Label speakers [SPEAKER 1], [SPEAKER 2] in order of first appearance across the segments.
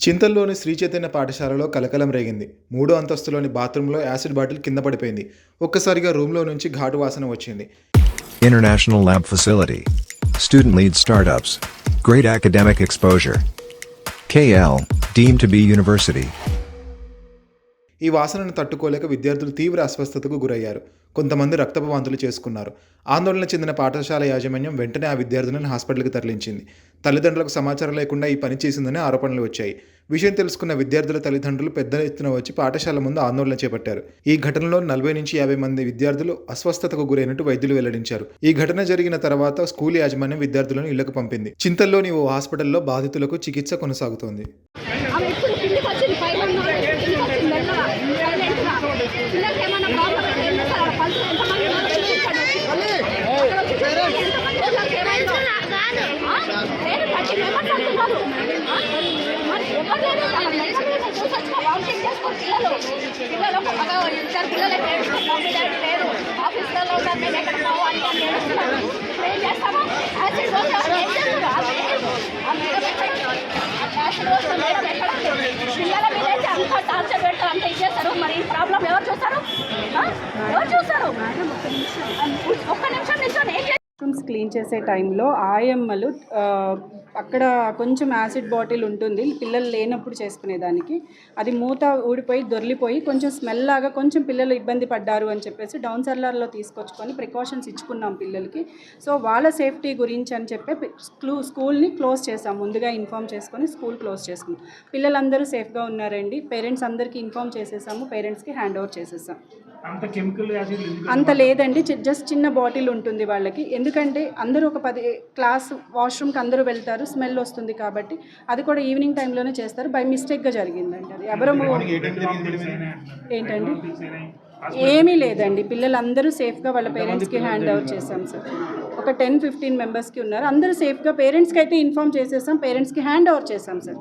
[SPEAKER 1] చింతల్లోని శ్రీ చైతన్య పాఠశాలలో కలకలం రేగింది మూడో అంతస్తులోని బాత్రూంలో యాసిడ్ బాటిల్ కింద పడిపోయింది ఒక్కసారిగా రూమ్లో నుంచి ఘాటు వాసన వచ్చింది
[SPEAKER 2] International Lab Facility. Student lead startups. Great academic exposure. KL, deemed to be university.
[SPEAKER 1] ఈ వాసనను తట్టుకోలేక విద్యార్థులు తీవ్ర అస్వస్థతకు గురయ్యారు కొంతమంది రక్తపు వాంతులు చేసుకున్నారు ఆందోళన చెందిన పాఠశాల యాజమాన్యం వెంటనే ఆ విద్యార్థులను హాస్పిటల్కి తరలించింది తల్లిదండ్రులకు సమాచారం లేకుండా ఈ పని చేసిందని ఆరోపణలు వచ్చాయి. విషయం తెలుసుకున్న విద్యార్థుల తల్లిదండ్రులు పెద్ద ఎత్తున వచ్చి పాఠశాల ముందు ఆందోళన చేపట్టారు. ఈ ఘటనలో నలభై నుంచి యాభై మంది విద్యార్థులు అస్వస్థతకు గురైనట్టు వైద్యులు వెల్లడించారు. ఈ ఘటన జరిగిన తర్వాత స్కూల్ యాజమాన్యం విద్యార్థులను ఇళ్ళకు పంపింది. చింతల్లోని ఓ హాస్పిటల్లో బాధితులకు చికిత్స కొనసాగుతోంది
[SPEAKER 3] ఆమె ఇప్పుడు కిందికి వచ్చింది పైన ఉన్నోడు కిందికి వచ్చింది మెల్లగా సైలెంట్గా పిల్లలకి ఏమైనా ప్రాబ్లం అయితే ఏం చేస్తారు ఆడ పల్స్ ఎంతమంది ఉన్నారో చూపించండి అక్కడ వచ్చి చూడండి ఎంతమంది పిల్లలకి ఏమైందో. ఆ? నేను థర్టీ మెంబర్స్ అంటున్నారు ఆ? మరి ఎవరు లేరు అక్కడ మెడికల్ మీద చూసొచ్చుకో వామిటింగ్ చేసుకో పిల్లలు బాగా ఇద్దరు పిల్లలు అయితే ఏడుస్తారు మమ్మీ లేరు. ఆఫీస్లలో ఉన్నారు మేము ఎక్కడ పోవాలి అని ఏడుస్తున్నారు ఇప్పుడు ఏం చేస్తాము? యాసిడ్ పోతే ఏం చేస్తారు? యాసిడ్ పోస్తే ఎక్కడ పిల్లల మీద అయితే అంత టార్చర్ పెడతారు అంత ఇచ్చేస్తారు మరి ఈ ప్రాబ్లం ఎవరు చూస్తారు? ఎవరు చూస్తారు? ఒక్క నిమిషం నిమిషం ఏం
[SPEAKER 4] బాత్రూమ్స్ క్లీన్ చేసే టైంలో ఆయమ్మలు అక్కడ కొంచెం యాసిడ్ బాటిల్ ఉంటుంది. పిల్లలు లేనప్పుడు చేసుకునేదానికి. అది మూత ఊడిపోయి దొర్లిపోయి కొంచెం స్మెల్ లాగా కొంచెం పిల్లలు ఇబ్బంది పడ్డారు అని చెప్పేసి డౌన్ సర్లర్లో తీసుకొచ్చుకొని ప్రికాషన్స్ ఇచ్చుకున్నాం పిల్లలకి. సో వాళ్ళ సేఫ్టీ గురించి అని చెప్పి పి- స్కూ స్కూల్ని క్లోజ్ చేసాం ముందుగా ఇన్ఫామ్ చేసుకొని స్కూల్ క్లోజ్ చేసుకున్నాం. పిల్లలందరూ సేఫ్గా ఉన్నారండి. పేరెంట్స్ అందరికీ ఇన్ఫామ్ చేసేసాము. పేరెంట్స్కి హ్యాండ్ ఓవర్ చేసేసాం.
[SPEAKER 5] అంత కెమికల్ యాసిడ్ ఎందుకు
[SPEAKER 4] అంత లేదండి జస్ట్ చిన్న బాటిల్ ఉంటుంది వాళ్ళకి. ఎందుకంటే అందరూ ఒక పది క్లాస్ వాష్రూమ్కి అందరూ వెళ్తారు స్మెల్ వస్తుంది కాబట్టి అది కూడా ఈవినింగ్ టైంలోనే చేస్తారు. బై మిస్టేక్గా జరిగిందండి అది. ఎవరు ఏంటండి? ఏమీ లేదండి. పిల్లలందరూ సేఫ్గా వాళ్ళ పేరెంట్స్కి హ్యాండ్ ఓవర్ చేసాం సార్. ఒక టెన్ ఫిఫ్టీన్ మెంబర్స్కి ఉన్నారు. అందరూ సేఫ్గా పేరెంట్స్కి అయితే ఇన్ఫామ్ చేసేసాం పేరెంట్స్కి హ్యాండ్ ఓవర్ చేసాం సార్.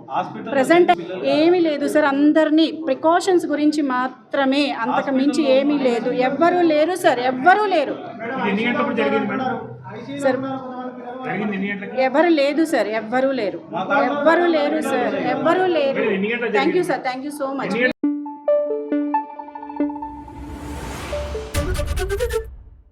[SPEAKER 4] ప్రజెంట్ ఏమీ లేదు సార్ అందరినీ ప్రికాషన్స్ గురించి మాత్రమే అంతకు మించి ఏమీ లేదు. ఎవ్వరూ లేరు సార్ ఎవ్వరూ లేరు. సార్
[SPEAKER 5] జరిగింది ఎన్ని గంటలకి?
[SPEAKER 4] ఎవరు లేదు సార్ ఎవ్వరూ లేరు. ఎవ్వరూ లేరు సార్ ఎవ్వరూ లేరు. Thank you sir thank you so much